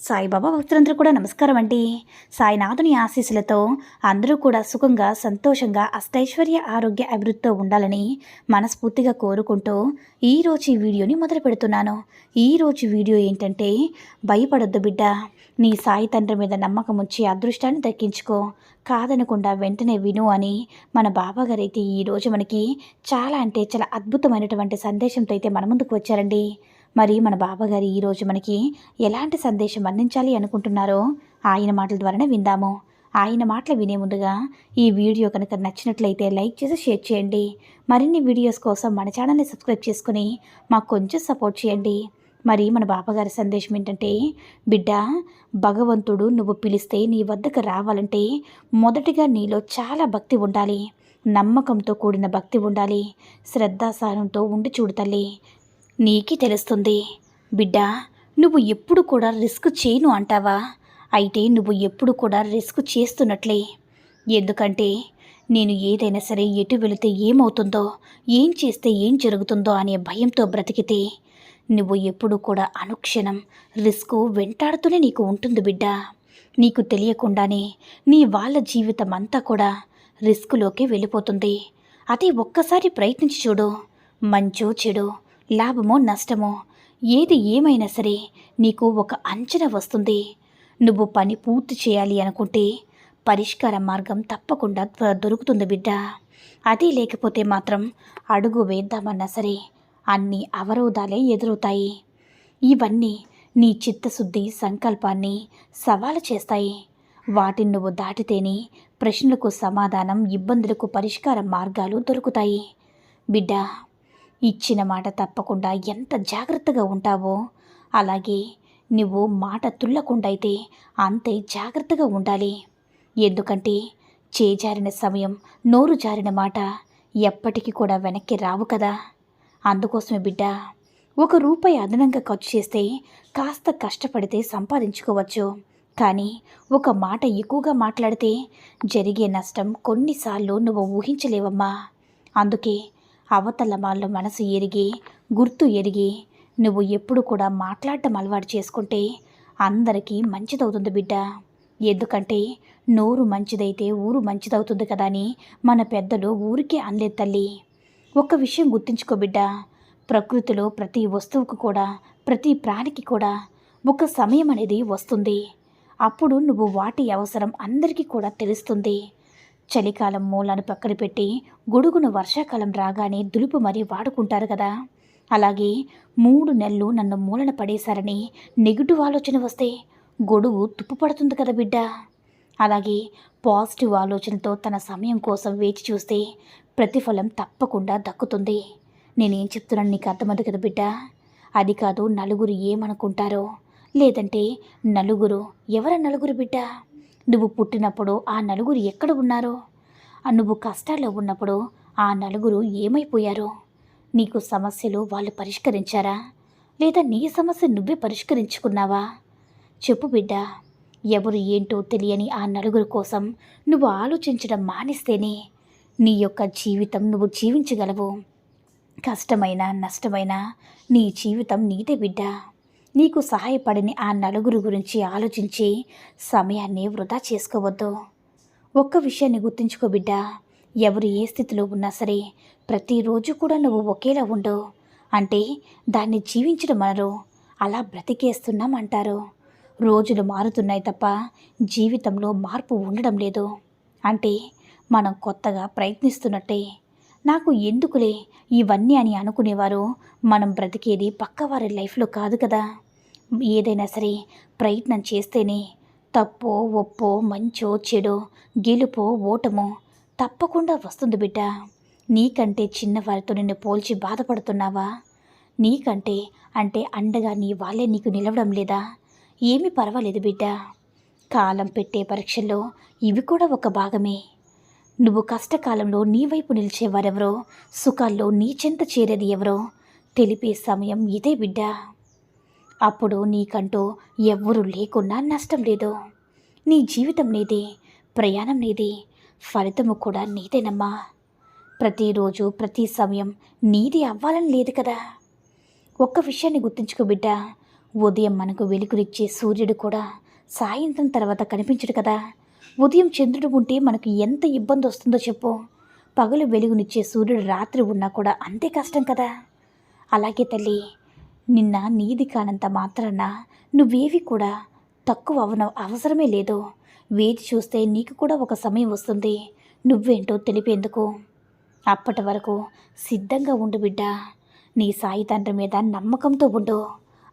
సాయిబాబా భక్తులందరూ కూడా నమస్కారం అండి. సాయినాథుని ఆశీస్సులతో అందరూ కూడా సుఖంగా సంతోషంగా అష్టైశ్వర్య ఆరోగ్య అభివృద్ధితో ఉండాలని మనస్ఫూర్తిగా కోరుకుంటూ ఈరోజు ఈ వీడియోని మొదలు పెడుతున్నాను. ఈరోజు వీడియో ఏంటంటే భయపడొద్దు బిడ్డ. నీ సాయి తండ్రి మీద నమ్మకం ఉంచి అదృష్టాన్ని దక్కించుకో. కాదనకుండా వెంటనే విను అని మన బాబాగారు అయితే ఈరోజు మనకి చాలా అంటే చాలా అద్భుతమైనటువంటి సందేశంతో అయితే మన ముందుకు వచ్చారండి. మరి మన బాబాగారు ఈరోజు మనకి ఎలాంటి సందేశం అందించాలి అనుకుంటున్నారో ఆయన మాటల ద్వారానే విందాము. ఆయన మాటలు వినే ముందుగా ఈ వీడియో కనుక నచ్చినట్లయితే లైక్ చేసి షేర్ చేయండి. మరిన్ని వీడియోస్ కోసం మన ఛానల్ని సబ్స్క్రైబ్ చేసుకుని మాకు కొంచెం సపోర్ట్ చేయండి. మరి మన బాబాగారి సందేశం ఏంటంటే బిడ్డ భగవంతుడు నువ్వు పిలిస్తే నీ వద్దకు రావాలంటే మొదటిగా నీలో చాలా భక్తి ఉండాలి. నమ్మకంతో కూడిన భక్తి ఉండాలి. శ్రద్ధాసారంతో ఉండి చూడు తల్లి. నీకే తెలుస్తుంది. బిడ్డ నువ్వు ఎప్పుడు కూడా రిస్క్ చేయను అంటావా? అయితే నువ్వు ఎప్పుడు కూడా రిస్క్ చేస్తున్నట్లే. ఎందుకంటే నేను ఏదైనా సరే ఎటు వెళితే ఏమవుతుందో ఏం చేస్తే ఏం జరుగుతుందో అనే భయంతో బ్రతికితే నువ్వు ఎప్పుడు కూడా అనుక్షణం రిస్క్ వెంటాడుతూనే నీకు ఉంటుంది బిడ్డ. నీకు తెలియకుండానే నీ వాళ్ళ జీవితం అంతా కూడా రిస్క్లోకి వెళ్ళిపోతుంది. అదే ఒక్కసారి ప్రయత్నించి చూడు. మంచో చెడు లాభమో నష్టమో ఏది ఏమైనా సరే నీకు ఒక అంచనా వస్తుంది. నువ్వు పని పూర్తి చేయాలి అనుకుంటే పరిష్కార మార్గం తప్పకుండా దొరుకుతుంది బిడ్డ. అదే లేకపోతే మాత్రం అడుగు వేద్దామన్నా సరే అన్ని అవరోధాలే ఎదురవుతాయి. ఇవన్నీ నీ చిత్తశుద్ధి సంకల్పాన్ని సవాలు చేస్తాయి. వాటిని నువ్వు దాటితేనే ప్రశ్నలకు సమాధానం ఇబ్బందులకు పరిష్కార మార్గాలు దొరుకుతాయి. బిడ్డ ఇచ్చిన మాట తప్పకుండా ఎంత జాగ్రత్తగా ఉంటావో అలాగే నువ్వు మాట తుల్లకుండా అయితే అంతే జాగ్రత్తగా ఉండాలి. ఎందుకంటే చేజారిన సమయం నోరు జారిన మాట ఎప్పటికీ కూడా వెనక్కి రావు కదా. అందుకోసమే బిడ్డ ఒక రూపాయి అదనంగా ఖర్చు చేస్తే కాస్త కష్టపడితే సంపాదించుకోవచ్చు. కానీ ఒక మాట ఎక్కువగా మాట్లాడితే జరిగే నష్టం కొన్నిసార్లు నువ్వు ఊహించలేవమ్మా. అందుకే అవతల వాళ్ళు మనసు ఎరిగి గుర్తు ఎరిగి నువ్వు ఎప్పుడు కూడా మాట్లాడటం అలవాటు చేసుకుంటే అందరికీ మంచిదవుతుంది బిడ్డ. ఎందుకంటే నోరు మంచిదైతే ఊరు మంచిదవుతుంది కదా అని మన పెద్దలు ఊరికే అనలేదు తల్లి. ఒక్క విషయం గుర్తుంచుకో బిడ్డ. ప్రకృతిలో ప్రతి వస్తువుకు కూడా ప్రతి ప్రాణికి కూడా ఒక సమయం అనేది వస్తుంది. అప్పుడు నువ్వు వాటి అవసరం అందరికీ కూడా తెలుస్తుంది. చలికాలం మూలాను పక్కన పెట్టి గొడుగును వర్షాకాలం రాగానే దులుపు మరీ వాడుకుంటారు కదా. అలాగే మూడు నెలలు నన్ను మూలన పడేశారని నెగిటివ్ ఆలోచన వస్తే గొడుగు తుప్పు పడుతుంది కదా బిడ్డ. అలాగే పాజిటివ్ ఆలోచనతో తన సమయం కోసం వేచి చూస్తే ప్రతిఫలం తప్పకుండా దక్కుతుంది. నేనేం చెప్తున్నాను నీకు అర్థమదు కదా బిడ్డ. అది కాదు నలుగురు ఏమనుకుంటారో లేదంటే నలుగురు ఎవర నలుగురు బిడ్డ? నువ్వు పుట్టినప్పుడు ఆ నలుగురు ఎక్కడ ఉన్నారో? ఆ నువ్వు కష్టాల్లో ఉన్నప్పుడు ఆ నలుగురు ఏమైపోయారో? నీకు సమస్యలు వాళ్ళు పరిష్కరించారా? లేదా నీ సమస్య నువ్వే పరిష్కరించుకున్నావా? చెప్పు బిడ్డ ఎవరు ఏంటో తెలియని ఆ నలుగురు కోసం నువ్వు ఆలోచించడం మానేస్తేనే నీ యొక్క జీవితం నువ్వు జీవించగలవు. కష్టమైన నష్టమైన నీ జీవితం నీదే బిడ్డ. నీకు సహాయపడని ఆ నలుగురు గురించి ఆలోచించి సమయాన్ని వృధా చేసుకోవద్దు. ఒక్క విషయాన్ని గుర్తుంచుకో బిడ్డ. ఎవరు ఏ స్థితిలో ఉన్నా సరే ప్రతిరోజు కూడా నువ్వు ఒకేలా ఉండు. అంటే దాన్ని జీవించడం అనరు. అలా బ్రతికేస్తున్నాం అంటారు. రోజులు మారుతున్నాయి తప్ప జీవితంలో మార్పు ఉండడం లేదు. అంటే మనం కొత్తగా ప్రయత్నిస్తున్నట్టే. నాకు ఎందుకులే ఇవన్నీ అని అనుకునేవారు మనం బ్రతికేది పక్కవారి లైఫ్లో కాదు కదా. ఏదైనా సరే ప్రయత్నం చేస్తేనే తప్పో ఒప్పో మంచో చెడో గెలుపో ఓటమో తప్పకుండా వస్తుంది బిడ్డ. నీకంటే చిన్నవారితో నిన్ను పోల్చి బాధపడుతున్నావా? నీకంటే అంటే అండగా నీ వాళ్ళే నీకు నిలవడం లేదా? ఏమీ పర్వాలేదు బిడ్డ. కాలం పెట్టే పరీక్షల్లో ఇవి కూడా ఒక భాగమే. నువ్వు కష్టకాలంలో నీ వైపు నిలిచేవారెవరో సుఖాల్లో నీ చెంత చేరేది ఎవరో తెలిపే సమయం ఇదే బిడ్డ. అప్పుడు నీకంటూ ఎవ్వరూ లేకున్నా నష్టం లేదు. నీ జీవితం నీదే ప్రయాణం నీదే ఫలితము కూడా నీదేనమ్మా. ప్రతిరోజు ప్రతి సమయం నీది అవ్వాలని లేదు కదా. ఒక్క విషయాన్ని గుర్తుంచుకో బిడ్డ ఉదయం మనకు వెలుగునిచ్చే సూర్యుడు కూడా సాయంత్రం తర్వాత కనిపించడు కదా. ఉదయం చంద్రుడు ఉంటే మనకు ఎంత ఇబ్బంది వస్తుందో చెప్పు. పగలు వెలుగునిచ్చే సూర్యుడు రాత్రి ఉన్నా కూడా అంతే కష్టం కదా. అలాగే తల్లి నిన్న నీది కానంత మాత్రాన నువ్వేవి కూడా తక్కువ అవన అవసరమే లేదు. వేచి చూస్తే నీకు కూడా ఒక సమయం వస్తుంది. నువ్వేంటో తెలిపేందుకు? అప్పటి వరకు సిద్ధంగా ఉండు బిడ్డ. నీ సాయి తండ్రి మీద నమ్మకంతో ఉండు.